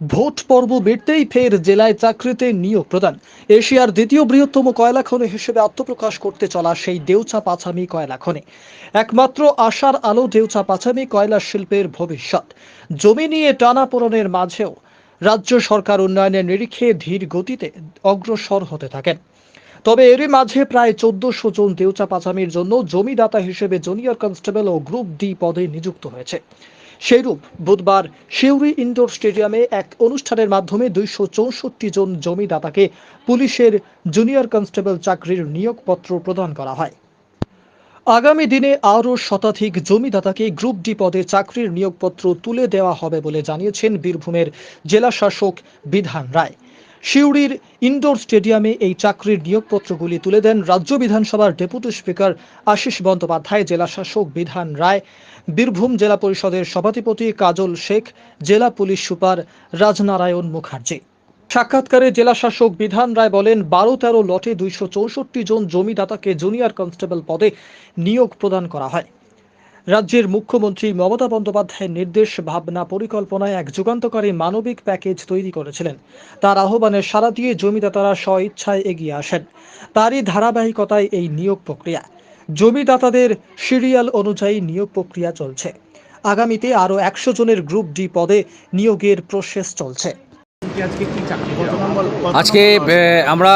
Vote পর্ব মিটতেই ফের জেলায় চাকরিতে নিয়োগ প্রদান। এশিয়ার দ্বিতীয় বৃহত্তম কয়লা খনি হিসেবে আত্মপ্রকাশ করতে চলা সেই দেউচা পাছামি কয়লা খনি। একমাত্র আশার আলো দেউচা পাছামি কয়লা শিল্পের ভবিষ্যৎ। জমি নিয়ে টানাপোড়েনের মাঝেও রাজ্য সরকার উন্নয়নের নিরিখে ধীর গতিতে অগ্রসর হতে থাকেন। তবে এরই মাঝে প্রায় চোদ্দশো জন দেউচা পাচামির জন্য জমিদাতা হিসেবে জুনিয়র কনস্টেবল ও গ্রুপ ডি পদে নিযুক্ত হয়েছে। সেইরূপ বুধবার শিউরি ইনডোর স্টেডিয়ামে এক অনুষ্ঠানের মাধ্যমে দুইশো চৌষট্টি জন জমিদাতাকে পুলিশের জুনিয়র কনস্টেবল চাকরির নিয়োগপত্র প্রদান করা হয়। আগামী দিনে আরও শতাধিক জমিদাতাকে গ্রুপ ডি পদে চাকরির নিয়োগপত্র তুলে দেওয়া হবে বলে জানিয়েছেন বীরভূমের জেলা শাসক বিধান রায়। সিউড়ির ইনডোর স্টেডিয়ামে এই চাকরির নিয়োগপত্রগুলি তুলে দেন রাজ্য বিধানসভার ডেপুটি স্পিকার আশিস বন্দ্যোপাধ্যায়, জেলা শাসক বিধান রায়, বীরভূম জেলা পরিষদের সভাধিপতি কাজল শেখ, জেলা পুলিশ সুপার রাজনারায়ণ মুখার্জি। সাক্ষাৎকারে জেলা শাসক বিধান রায় বলেন, বারো তেরো লটে দুইশো চৌষট্টি জন জমিদাতাকে জুনিয়র কনস্টেবল পদে নিয়োগ প্রদান করা হয়। রাজ্যের মুখ্যমন্ত্রী মমতা বন্দ্যোপাধ্যায়ের নির্দেশ ভাবনা পরিকল্পনায় এক যুগান্তকারী মানবিক প্যাকেজ তৈরি করেছিলেন। তার আহ্বানে সারা দিয়ে জমিদাতারা স্বইচ্ছায় এগিয়ে আসেন। তারই ধারাবাহিকতায় এই নিয়োগ প্রক্রিয়া। জমিদাতাদের সিরিয়াল অনুযায়ী নিয়োগ প্রক্রিয়া চলছে। আগামীতে আরও একশো জনের গ্রুপ ডি পদে নিয়োগের প্রসেস চলছে। আজকে আমরা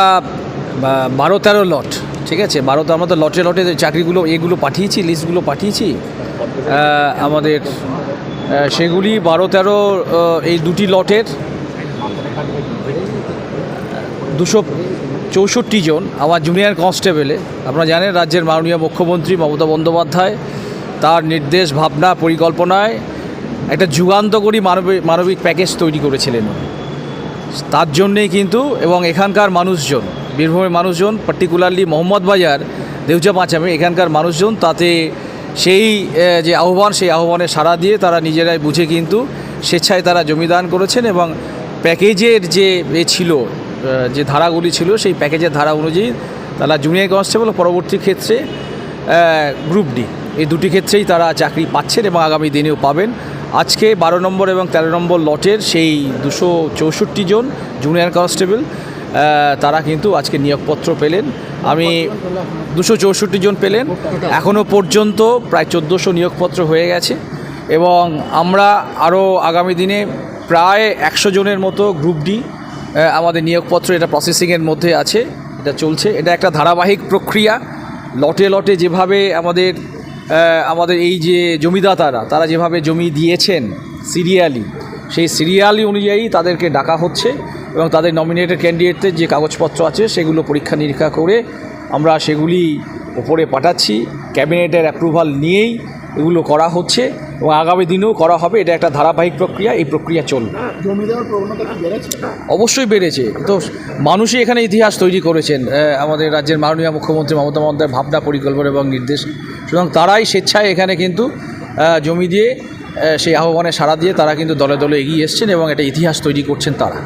বারো তেরো লট ঠিক আছে, বারো তো আমরা তো লটে লটে চাকরিগুলো, এগুলো পাঠিয়েছি, লিস্টগুলো পাঠিয়েছি। আমাদের সেগুলি বারো তেরো এই দুটি লটের, দুশো চৌষট্টি জন, আমার জুনিয়র কনস্টেবলে। আপনারা জানেন, রাজ্যের মাননীয় মুখ্যমন্ত্রী মমতা বন্দ্যোপাধ্যায়, তার নির্দেশ, ভাবনা, পরিকল্পনায় একটা যুগান্তকরী মানবিক মানবিক প্যাকেজ তৈরি করেছিলেন। তার জন্যেই কিন্তু, এবং এখানকার মানুষজন বীরভূমের মানুষজন পার্টিকুলারলি মোহাম্মদ বাজার, দেউচা পাঁচামে, এখানকার মানুষজন, তাতে সেই যে আহ্বান, সেই আহ্বানে সাড়া দিয়ে তারা নিজেরাই বুঝে কিন্তু স্বেচ্ছায় তারা জমিদান করেছেন এবং প্যাকেজের যে এ ছিল যে ধারাগুলি ছিল, সেই প্যাকেজের ধারা অনুযায়ী তারা জুনিয়র কনস্টেবল পরবর্তী ক্ষেত্রে গ্রুপ ডি। এই দুটি ক্ষেত্রেই তারা চাকরি পাচ্ছেন এবং আগামী দিনেও পাবেন। আজকে বারো নম্বর এবং তেরো নম্বর লটের সেই দুশো চৌষট্টি জন জুনিয়র কনস্টেবল তারা কিন্তু আজকে নিয়োগপত্র পেলেন। আমি দুশো চৌষট্টি জন পেলেন। এখনও পর্যন্ত প্রায় চোদ্দোশো নিয়োগপত্র হয়ে গেছে এবং আমরা আরও আগামী দিনে প্রায় একশো জনের মতো গ্রুপ ডি আমাদের নিয়োগপত্র এটা প্রসেসিংয়ের মধ্যে আছে, এটা চলছে। এটা একটা ধারাবাহিক প্রক্রিয়া। লটে লটে যেভাবে আমাদের আমাদের এই যে জমিদাতারা, তারা যেভাবে জমি দিয়েছেন সিরিয়ালি, সেই সিরিয়ালি অনুযায়ী তাদেরকে ডাকা হচ্ছে। এবং তাদের নমিনেটেড ক্যান্ডিডেটদের যে কাগজপত্র আছে সেগুলো পরীক্ষা নিরীক্ষা করে আমরা সেগুলি ওপরে পাঠাচ্ছি। ক্যাবিনেটের অ্যাপ্রুভাল নিয়েই এগুলো করা হচ্ছে এবং আগামী দিনেও করা হবে। এটা একটা ধারাবাহিক প্রক্রিয়া এই প্রক্রিয়া চলবে। অবশ্যই বেড়েছে। তো মানুষই এখানে ইতিহাস তৈরি করেছেন। আমাদের রাজ্যের মাননীয় মুখ্যমন্ত্রী মমতা বন্দ্যোপাধ্যায়ের ভাবনা পরিকল্পনা এবং নির্দেশ। সুতরাং তারাই স্বেচ্ছায় এখানে কিন্তু জমি দিয়ে সেই আহ্বানে সাড়া দিয়ে তারা কিন্তু দলে দলে এগিয়ে এসছেন এবং একটা ইতিহাস তৈরি করছেন তারা।